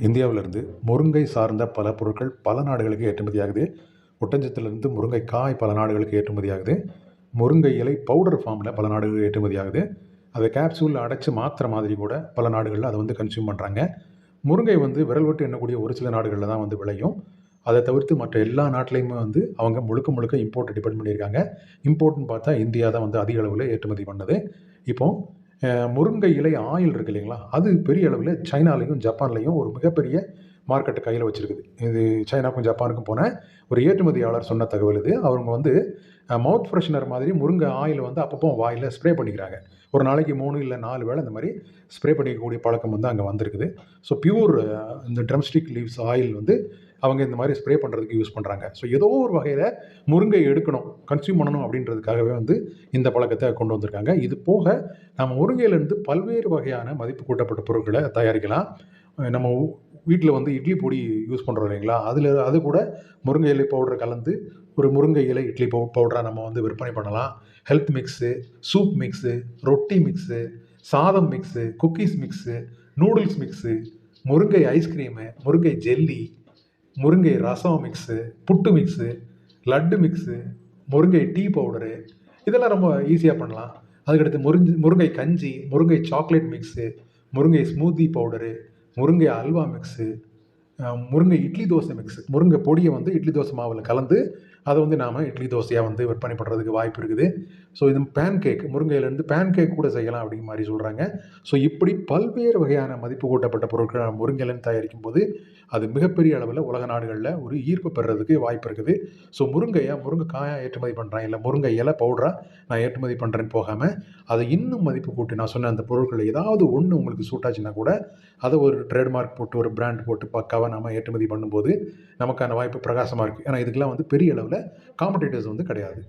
இந்தியாவிலிருந்து முருங்கை சார்ந்த பல பொருட்கள் பல நாடுகளுக்கு ஏற்றுமதியாகுது. ஒட்டஞ்சத்திலிருந்து முருங்கைக்காய் பல நாடுகளுக்கு ஏற்றுமதியாகுது. முருங்கை இலை பவுடர் ஃபார்மில் பல நாடுகளுக்கு ஏற்றுமதியாகுது. அதை கேப்சூலில் அடைச்சி மாத்திரை மாதிரி கூட பல நாடுகளில் அதை வந்து கன்சியூம் பண்ணுறாங்க முருங்கை வந்து விரல் விட்டு எண்ணக்கூடிய ஒரு சில நாடுகளில் தான் வந்து விளையும். அதை தவிர்த்து மற்ற எல்லா நாட்டிலையுமே வந்து அவங்க முழுக்க முழுக்க இம்போர்ட்டை டிபெண்ட் பண்ணியிருக்காங்க. இம்போர்ட்னு பார்த்தா இந்தியா தான் வந்து அதிக அளவில் ஏற்றுமதி பண்ணுது. இப்போது முருங்கை இலை ஆயில் இருக்கு இல்லைங்களா? அது பெரிய அளவில் சைனாலையும் ஜப்பான்லையும் ஒரு மிகப்பெரிய மார்க்கெட்டை கையில் வச்சுருக்குது. இது சைனாக்கும் ஜப்பானுக்கும் போன ஒரு ஏற்றுமதியாளர் சொன்ன தகவல் இது. அவங்க வந்து மவுத் ஃப்ரெஷ்னர் மாதிரி முருங்கை ஆயில் வந்து அப்பப்போ வாயில் ஸ்ப்ரே பண்ணிக்கிறாங்க. ஒரு நாளைக்கு மூணு இல்லை நாலு வேளை இந்த மாதிரி ஸ்ப்ரே பண்ணிக்கக்கூடிய பழக்கம் வந்து அங்கே வந்திருக்குது. ஸோ பியூர் இந்த ட்ரம்ஸ்டிக் லீவ்ஸ் ஆயில் வந்து அவங்க இந்த மாதிரி ஸ்ப்ரே பண்ணுறதுக்கு யூஸ் பண்ணுறாங்க ஸோ ஏதோ ஒரு வகையில் முருங்கை எடுக்கணும் கன்சியூம் பண்ணணும் அப்படின்றதுக்காகவே வந்து இந்த பழக்கத்தை கொண்டு வந்திருக்காங்க. இது போக நம்ம முருங்கையிலேருந்து பல்வேறு வகையான மதிப்பு கூட்டப்பட்ட பொருட்களை தயாரிக்கலாம். நம்ம வீட்டில் வந்து இட்லி பொடி யூஸ் பண்ணுறோம் இல்லைங்களா? அதில் அது கூட முருங்கை இலை பவுடர் கலந்து ஒரு முருங்கை இலை இட்லி பவு பவுடரை நம்ம வந்து விற்பனை பண்ணலாம். ஹெல்த் மிக்ஸு சூப் மிக்ஸு ரொட்டி மிக்ஸு சாதம் mix cookies mix noodles mix முருங்கை ஐஸ்கிரீமு முருங்கை ஜெல்லி முருங்கை ரசம் மிக்ஸு புட்டு மிக்ஸு லட்டு மிக்ஸு முருங்கை டீ பவுடரு இதெல்லாம் ரொம்ப ஈஸியாக பண்ணலாம். அதுக்கடுத்து முருங்கை முருங்கை கஞ்சி முருங்கை சாக்லேட் மிக்ஸு முருங்கை ஸ்மூத்தி பவுடரு முருங்கை அல்வா மிக்ஸு முருங்கை இட்லி தோசை மிக்ஸு முருங்கை பொடியை வந்து இட்லி தோசை மாவில் கலந்து அதை வந்து நாம் இட்லி தோசையாக வந்து விற்பனை பண்ணுறதுக்கு வாய்ப்பு இருக்குது. ஸோ இது பேன் கேக் முருங்கையிலேருந்து பேன் கேக் கூட செய்யலாம் அப்படிங்கிற மாதிரி சொல்கிறாங்க ஸோ இப்படி பல்வேறு வகையான மதிப்பு கூட்டப்பட்ட பொருட்கள் நம்ம முருங்கையிலேருந்து தயாரிக்கும் போது அது மிகப்பெரிய அளவில் உலக நாடுகளில் ஒரு ஈர்ப்பு பெறுறதுக்கு வாய்ப்பு இருக்குது. ஸோ முருங்கையை முருங்கைக்காயாக ஏற்றுமதி பண்ணுறேன் இல்லை முருங்கை இலை பவுடராக நான் ஏற்றுமதி பண்ணுறேன்னு போகாமல் அதை இன்னும் மதிப்பு கூட்டி நான் சொன்ன அந்த பொருட்கள் ஏதாவது ஒன்று உங்களுக்கு சூட்டாச்சுன்னா கூட அதை ஒரு ட்ரேட்மார்க் போட்டு ஒரு பிராண்ட் போட்டு பக்காவாக நம்ம ஏற்றுமதி பண்ணும்போது நமக்கான வாய்ப்பு பிரகாசமாக இருக்குது ஏன்னா இதுக்கெல்லாம் வந்து பெரிய அளவில் காம்படிட்டர்ஸ் வந்து கிடையாது.